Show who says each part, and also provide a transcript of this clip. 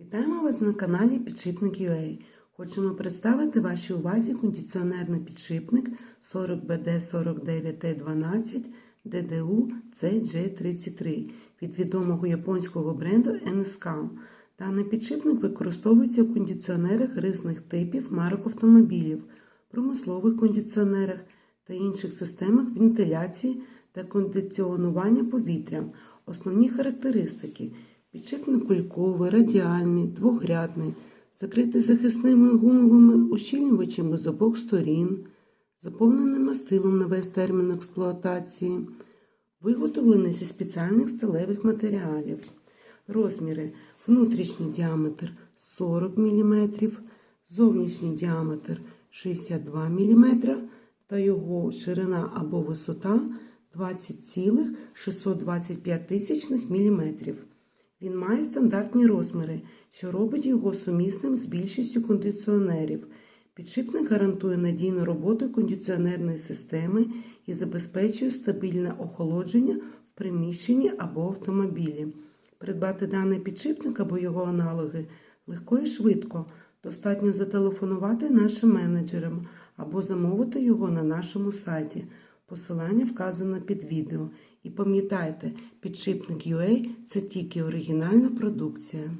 Speaker 1: Вітаємо вас на каналі Підшипник UA. Хочемо представити вашій увазі кондиціонерний підшипник 40BD49T12 DDU CJ33 від відомого японського бренду NSK. Даний підшипник використовується в кондиціонерах різних типів марок автомобілів, промислових кондиціонерах та інших системах вентиляції та кондиціонування повітря. Основні характеристики підшипник кульковий, радіальний, двогрядний, закритий захисними гумовими ущільнювачами з обох сторін, заповнений мастилом на весь термін експлуатації, виготовлений зі спеціальних сталевих матеріалів. Розміри внутрішній діаметр 40 мм, зовнішній діаметр 62 мм та його ширина або висота 20,625 мм. Він має стандартні розміри, що робить його сумісним з більшістю кондиціонерів. Підшипник гарантує надійну роботу кондиціонерної системи і забезпечує стабільне охолодження в приміщенні або автомобілі. Придбати даний підшипник або його аналоги легко і швидко. Достатньо зателефонувати нашим менеджерам або замовити його на нашому сайті. Посилання вказано під відео. І пам'ятайте, підшипник UA – це тільки оригінальна продукція.